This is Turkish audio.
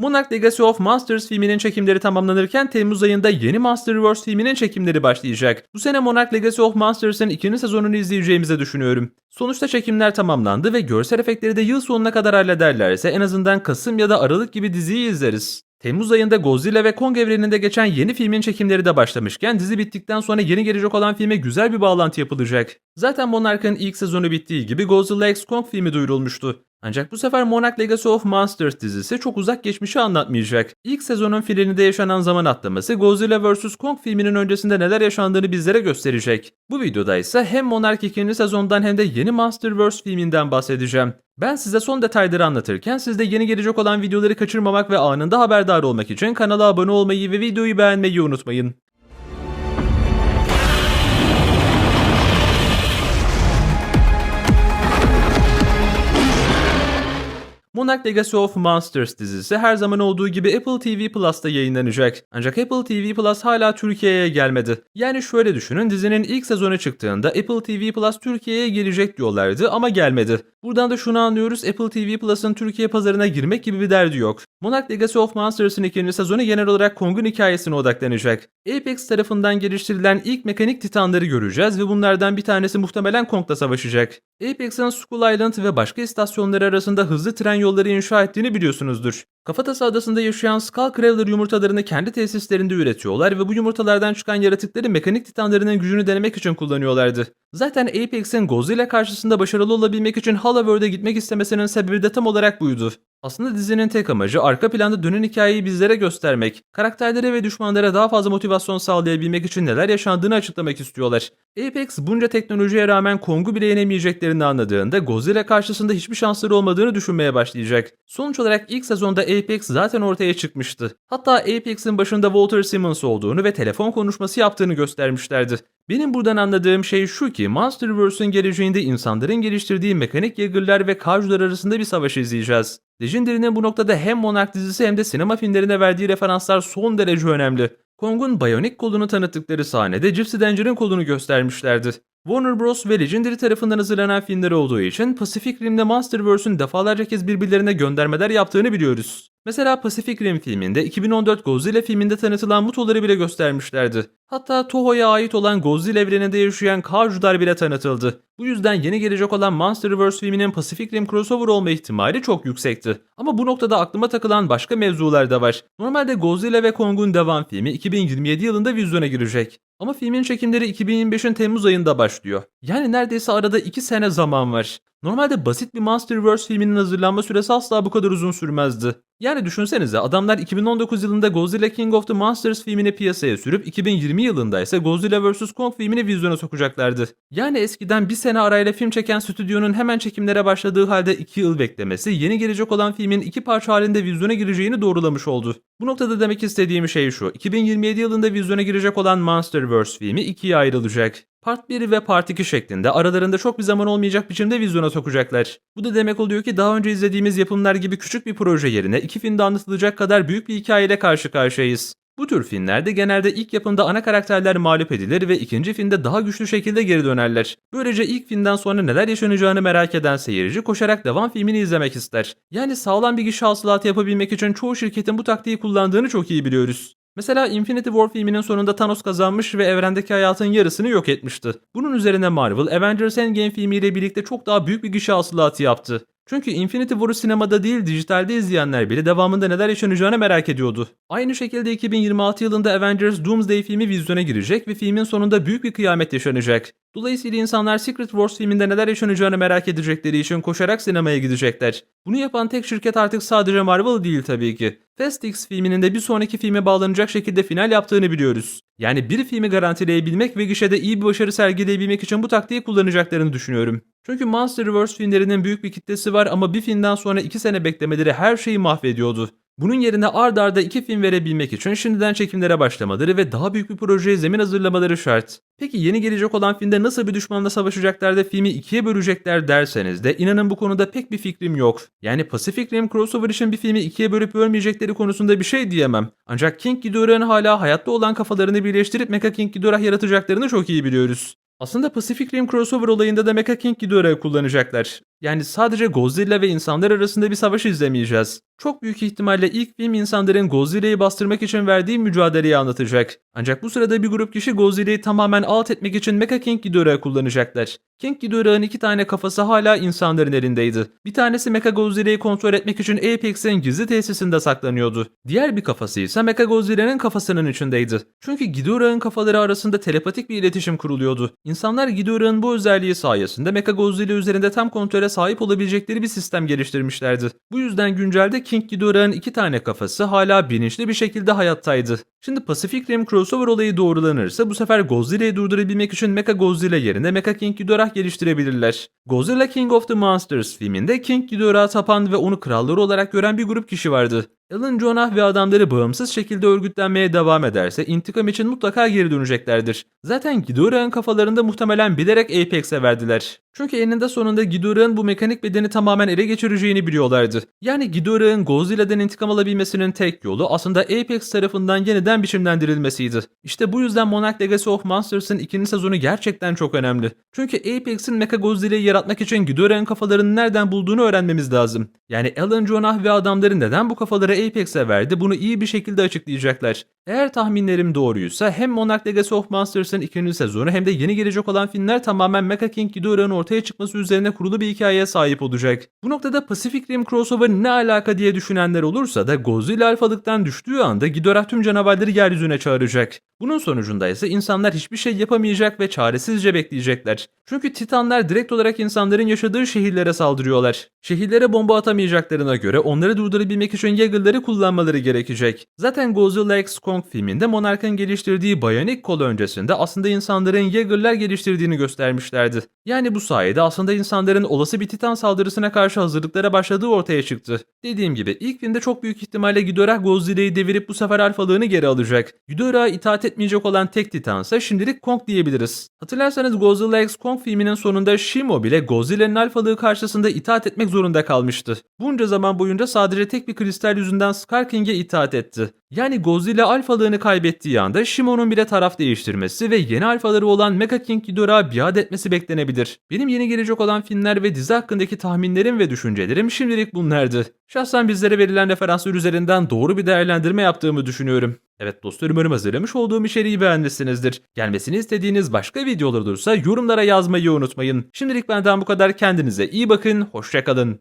Monarch Legacy of Monsters filminin çekimleri tamamlanırken Temmuz ayında yeni Monsterverse filminin çekimleri başlayacak. Bu sene Monarch Legacy of Monsters'ın ikinci sezonunu izleyeceğimizi düşünüyorum. Sonuçta çekimler tamamlandı ve görsel efektleri de yıl sonuna kadar hallederlerse en azından Kasım ya da Aralık gibi diziyi izleriz. Temmuz ayında Godzilla ve Kong evreninde geçen yeni filmin çekimleri de başlamışken dizi bittikten sonra yeni gelecek olan filme güzel bir bağlantı yapılacak. Zaten Monarch'ın ilk sezonu bittiği gibi Godzilla x Kong filmi duyurulmuştu. Ancak bu sefer Monarch Legacy of Monsters dizisi çok uzak geçmişi anlatmayacak. İlk sezonun finalinde yaşanan zaman atlaması Godzilla vs. Kong filminin öncesinde neler yaşandığını bizlere gösterecek. Bu videoda ise hem Monarch 2. sezondan hem de yeni Monsterverse filminden bahsedeceğim. Ben size son detayları anlatırken siz de yeni gelecek olan videoları kaçırmamak ve anında haberdar olmak için kanala abone olmayı ve videoyu beğenmeyi unutmayın. Monarch Legacy of Monsters dizisi her zaman olduğu gibi Apple TV Plus'ta yayınlanacak. Ancak Apple TV Plus hala Türkiye'ye gelmedi. Yani şöyle düşünün dizinin ilk sezonu çıktığında Apple TV Plus Türkiye'ye gelecek diyorlardı ama gelmedi. Buradan da şunu anlıyoruz Apple TV Plus'ın Türkiye pazarına girmek gibi bir derdi yok. Monarch Legacy of Monsters'ın ikinci sezonu genel olarak Kong'un hikayesine odaklanacak. Apex tarafından geliştirilen ilk mekanik titanları göreceğiz ve bunlardan bir tanesi muhtemelen Kong'la savaşacak. Apex'in Skull Island ve başka istasyonları arasında hızlı tren yolları inşa ettiğini biliyorsunuzdur. Kafatası adasında yaşayan Skullcrawler yumurtalarını kendi tesislerinde üretiyorlar ve bu yumurtalardan çıkan yaratıkları mekanik titanlarının gücünü denemek için kullanıyorlardı. Zaten Apex'in Godzilla karşısında başarılı olabilmek için Halaworld'e gitmek istemesinin sebebi de tam olarak buydu. Aslında dizinin tek amacı arka planda dönen hikayeyi bizlere göstermek, karakterlere ve düşmanlara daha fazla motivasyon sağlayabilmek için neler yaşandığını açıklamak istiyorlar. Apex bunca teknolojiye rağmen Kong'u bile yenemeyeceklerini anladığında Godzilla karşısında hiçbir şansları olmadığını düşünmeye başlayacak. Sonuç olarak ilk sezonda Apex zaten ortaya çıkmıştı. Hatta Apex'in başında Walter Simmons olduğunu ve telefon konuşması yaptığını göstermişlerdi. Benim buradan anladığım şey şu ki Monsterverse'ün geleceğinde insanların geliştirdiği mekanik yagırlar ve kavcular arasında bir savaş izleyeceğiz. Legendary'nin bu noktada hem Monarch dizisi hem de sinema filmlerine verdiği referanslar son derece önemli. Kong'un Bionic kolunu tanıttıkları sahnede Gypsy Danger'ın kolunu göstermişlerdi. Warner Bros. ve Legendary tarafından hazırlanan filmler olduğu için Pacific Rim'de Monsterverse'ün defalarca kez birbirlerine göndermeler yaptığını biliyoruz. Mesela Pacific Rim filminde 2014 Godzilla filminde tanıtılan Muto'ları bile göstermişlerdi. Hatta Toho'ya ait olan Godzilla evreninde yaşayan Kaju'lar bile tanıtıldı. Bu yüzden yeni gelecek olan Monsterverse filminin Pacific Rim crossover olma ihtimali çok yüksekti. Ama bu noktada aklıma takılan başka mevzular da var. Normalde Godzilla ve Kong'un devam filmi 2027 yılında vizyona girecek. Ama filmin çekimleri 2025'in Temmuz ayında başlıyor. Yani neredeyse arada 2 sene zaman var. Normalde basit bir Monsterverse filminin hazırlanma süresi asla bu kadar uzun sürmezdi. Yani düşünsenize adamlar 2019 yılında Godzilla King of the Monsters filmini piyasaya sürüp 2020 yılında ise Godzilla vs. Kong filmini vizyona sokacaklardı. Yani eskiden bir sene arayla film çeken stüdyonun hemen çekimlere başladığı halde 2 yıl beklemesi yeni gelecek olan filmin iki parça halinde vizyona gireceğini doğrulamış oldu. Bu noktada demek istediğim şey şu. 2027 yılında vizyona girecek olan Monsterverse filmi ikiye ayrılacak. Part 1 ve Part 2 şeklinde aralarında çok bir zaman olmayacak biçimde vizyona sokacaklar. Bu da demek oluyor ki daha önce izlediğimiz yapımlar gibi küçük bir proje yerine iki filmde anlatılacak kadar büyük bir hikayeyle karşı karşıyayız. Bu tür filmlerde genelde ilk yapımda ana karakterler mağlup edilir ve ikinci filmde daha güçlü şekilde geri dönerler. Böylece ilk filmden sonra neler yaşanacağını merak eden seyirci koşarak devam filmini izlemek ister. Yani sağlam bir gişe hasılatı yapabilmek için çoğu şirketin bu taktiği kullandığını çok iyi biliyoruz. Mesela Infinity War filminin sonunda Thanos kazanmış ve evrendeki hayatın yarısını yok etmişti. Bunun üzerine Marvel, Avengers Endgame filmiyle birlikte çok daha büyük bir gişe hasılatı yaptı. Çünkü Infinity War'u sinemada değil dijitalde izleyenler bile devamında neler yaşanacağını merak ediyordu. Aynı şekilde 2026 yılında Avengers Doomsday filmi vizyona girecek ve filmin sonunda büyük bir kıyamet yaşanacak. Dolayısıyla insanlar Secret Wars filminde neler yaşanacağını merak edecekleri için koşarak sinemaya gidecekler. Bunu yapan tek şirket artık sadece Marvel değil tabii ki. Fast X filminin de bir sonraki filme bağlanacak şekilde final yaptığını biliyoruz. Yani bir filmi garantileyebilmek ve gişede iyi bir başarı sergileyebilmek için bu taktiği kullanacaklarını düşünüyorum. Çünkü Monsterverse filmlerinin büyük bir kitlesi var ama bir filmden sonra 2 sene beklemeleri her şeyi mahvediyordu. Bunun yerine ard arda iki film verebilmek için şimdiden çekimlere başlamaları ve daha büyük bir projeye zemin hazırlamaları şart. Peki yeni gelecek olan filmde nasıl bir düşmanla savaşacaklar da filmi ikiye bölecekler derseniz de inanın bu konuda pek bir fikrim yok. Yani Pacific Rim crossover için bir filmi ikiye bölüp bölmeyecekleri konusunda bir şey diyemem. Ancak King Ghidorah'ın hala hayatta olan kafalarını birleştirip Mecha King Ghidorah yaratacaklarını çok iyi biliyoruz. Aslında Pacific Rim crossover olayında da Mecha King Ghidorah'ı kullanacaklar. Yani sadece Godzilla ve insanlar arasında bir savaş izlemeyeceğiz. Çok büyük ihtimalle ilk film insanların Godzilla'yı bastırmak için verdiği mücadeleyi anlatacak. Ancak bu sırada bir grup kişi Godzilla'yı tamamen alt etmek için Mecha King Ghidorah'ı kullanacaklar. King Ghidorah'ın iki tane kafası hala insanların elindeydi. Bir tanesi Mecha Godzilla'yı kontrol etmek için Apex'in gizli tesisinde saklanıyordu. Diğer bir kafası ise Mecha Godzilla'nın kafasının içindeydi. Çünkü Ghidorah'ın kafaları arasında telepatik bir iletişim kuruluyordu. İnsanlar Ghidorah'ın bu özelliği sayesinde Mecha Godzilla üzerinde tam kontrole sahip olabilecekleri bir sistem geliştirmişlerdi. Bu yüzden güncelde King Ghidorah'ın iki tane kafası hala bilinçli bir şekilde hayattaydı. Şimdi Pacific Rim crossover olayı doğrulanırsa bu sefer Godzilla'yı durdurabilmek için Mecha Godzilla yerine Mecha King Ghidorah geliştirebilirler. Godzilla King of the Monsters filminde King Ghidorah'a tapan ve onu kralları olarak gören bir grup kişi vardı. Alan Jonah ve adamları bağımsız şekilde örgütlenmeye devam ederse intikam için mutlaka geri döneceklerdir. Zaten Ghidorah'ın kafalarında muhtemelen bilerek Apex'e verdiler. Çünkü eninde sonunda Ghidorah'ın bu mekanik bedeni tamamen ele geçireceğini biliyorlardı. Yani Ghidorah'ın Godzilla'dan intikam alabilmesinin tek yolu aslında Apex tarafından yeniden biçimlendirilmesiydi. İşte bu yüzden Monarch Legacy of Monsters'ın ikinci sezonu gerçekten çok önemli. Çünkü Apex'in Mecha Godzilla'yı yaratmak için Ghidorah'ın kafalarını nereden bulduğunu öğrenmemiz lazım. Yani Alan Jonah ve adamları neden bu kafaları Apex'e verdi bunu iyi bir şekilde açıklayacaklar. Eğer tahminlerim doğruysa hem Monarch Legacy of Monsters'ın ikinci sezonu hem de yeni gelecek olan filmler tamamen Mecha King Ghidorah'ın ortaya çıkması üzerine kurulu bir hikayeye sahip olacak. Bu noktada Pacific Rim crossover ne alaka diye düşünenler olursa da Godzilla alfalıktan düştüğü anda Ghidorah tüm canavarları yeryüzüne çağıracak. Bunun sonucunda ise insanlar hiçbir şey yapamayacak ve çaresizce bekleyecekler. Çünkü Titanlar direkt olarak insanların yaşadığı şehirlere saldırıyorlar. Şehirlere bomba atamayacaklarına göre onları durdurabilmek için Yeager'ları kullanmaları gerekecek. Zaten Godzilla X Kong filminde Monarch'ın geliştirdiği Bionic kol öncesinde aslında insanların Yeager'lar geliştirdiğini göstermişlerdi. Yani bu sayede aslında insanların olası bir Titan saldırısına karşı hazırlıklara başladığı ortaya çıktı. Dediğim gibi ilk filmde çok büyük ihtimalle Ghidorah Godzilla'yı devirip bu sefer alfalığını geri alacak. Ghidorah'a itaat etmeyecek olan tek Titansa şimdilik Kong diyebiliriz. Hatırlarsanız Godzilla X Kong filminin sonunda Shimo bile Godzilla'nın alfalığı karşısında itaat etmek zorunda kalmıştı. Bunca zaman boyunca sadece tek bir kristal yüzünden Scar King'e itaat etti. Yani Godzilla alfalığını kaybettiği anda Shimo'nun bile taraf değiştirmesi ve yeni alfaları olan Mecha King Ghidorah'a biat etmesi beklenebilir. Benim yeni gelecek olan filmler ve dizi hakkındaki tahminlerim ve düşüncelerim şimdilik bunlardı. Şahsen bizlere verilen referanslar üzerinden doğru bir değerlendirme yaptığımı düşünüyorum. Evet dostlarım umarım hazırlamış olduğum içeriği beğenmişsinizdir. Gelmesini istediğiniz başka videolar olursa yorumlara yazmayı unutmayın. Şimdilik benden bu kadar kendinize iyi bakın, hoşçakalın.